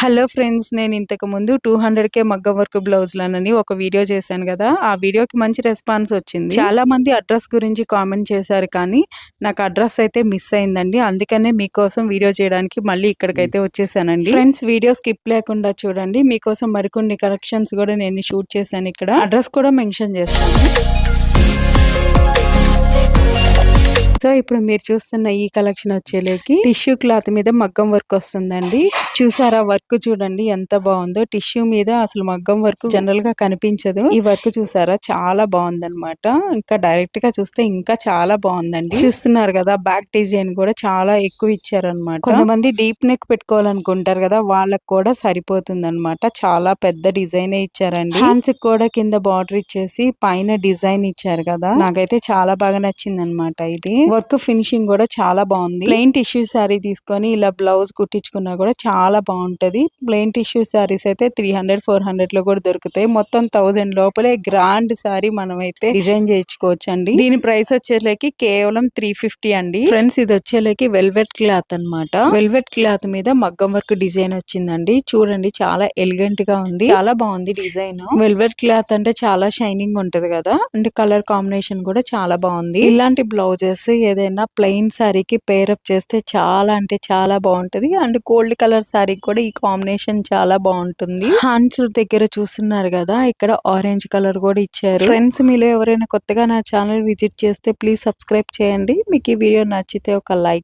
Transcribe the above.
Hello friends నేను ఇంతకు ముందు టూ హండ్రెడ్ కే మగ్గం వర్క్ బ్లౌజ్లనని ఒక వీడియో చేశాను కదా. ఆ వీడియోకి మంచి రెస్పాన్స్ వచ్చింది. చాలా మంది అడ్రస్ గురించి కామెంట్ చేశారు కానీ నాకు అడ్రస్ అయితే మిస్ అయిందండి. అందుకనే మీకోసం వీడియో చేయడానికి మళ్ళీ ఇక్కడికైతే వచ్చేసానండి. ఫ్రెండ్స్ వీడియో స్కిప్ లేకుండా చూడండి. మీకోసం మరికొన్ని కలెక్షన్స్ కూడా నేను షూట్ చేశాను ఇక్కడ. అడ్రస్ కూడా మెన్షన్ చేస్తాను. సో ఇప్పుడు మీరు చూస్తున్న ఈ కలెక్షన్ వచ్చేలేకి టిష్యూ క్లాత్ మీద మగ్గం వర్క్ వస్తుందండి. చూసారా? వర్క్ చూడండి ఎంత బాగుందో. టిష్యూ మీద అసలు మగ్గం వర్క్ జనరల్గా కనిపించదు. ఈ వర్క్ చూసారా? చాలా బాగుందన్నమాట. ఇంకా డైరెక్ట్గా చూస్తే ఇంకా చాలా బాగుందండి. చూస్తున్నారు కదా? బ్యాక్ డిజైన్ కూడా చాలా ఎక్కువ ఇచ్చారనమాట కొంతమంది డీప్ నెక్ పెట్టుకోవాలనుకుంటారు కదా? వాళ్ళకి కూడా సరిపోతుంది అనమాట చాలా పెద్ద డిజైన్ ఇచ్చారండి. హ్యాండ్స్ కూడా కింద బార్డర్ ఇచ్చేసి పైన డిజైన్ ఇచ్చారు కదా? నాకైతే చాలా బాగా నచ్చింది అనమాట ఇది. వర్క్ ఫినిషింగ్ కూడా చాలా బాగుంది. ప్లెయిన్ టిష్యూ శారీ తీసుకొని ఇలా బ్లౌజ్ కుట్టించుకున్నా కూడా చాలా బాగుంటది. ప్లెయిన్ టిష్యూ శారీస్ అయితే త్రీ హండ్రెడ్ ఫోర్ హండ్రెడ్లో కూడా దొరుకుతాయి. మొత్తం థౌసండ్ లోపలే గ్రాండ్ శారీ మనం అయితే డిజైన్ చేయించుకోవచ్చు అండి దీని ప్రైస్ వచ్చేలేకి కేవలం త్రీ ఫిఫ్టీ అండి. ఫ్రెండ్స్ ఇది వచ్చేలేకి వెల్వెట్ క్లాత్ అన్నమాట. వెల్వెట్ క్లాత్ మీద మగ్గం వర్క్ డిజైన్ వచ్చిందండి. చూడండి చాలా ఎలిగెంట్గా ఉంది. చాలా బాగుంది డిజైన్. వెల్వెట్ క్లాత్ అంటే చాలా షైనింగ్ ఉంటది కదా. అంటే కలర్ కాంబినేషన్ కూడా చాలా బాగుంది. ఇలాంటి బ్లౌజెస్ ఏదైనా ప్లెయిన్ శారీకి పేరప్ చేస్తే చాలా అంటే చాలా బాగుంటది. అండ్ గోల్డ్ కలర్ శారీ కూడా ఈ కాంబినేషన్ చాలా బాగుంటుంది. హ్యాండ్స్ దగ్గర చూస్తున్నారు కదా ఇక్కడ ఆరెంజ్ కలర్ కూడా ఇచ్చారు. ఫ్రెండ్స్ మీలో ఎవరైనా కొత్తగా నా ఛానల్ విజిట్ చేస్తే ప్లీజ్ సబ్స్క్రైబ్ చేయండి. మీకు ఈ వీడియో నచ్చితే ఒక లైక్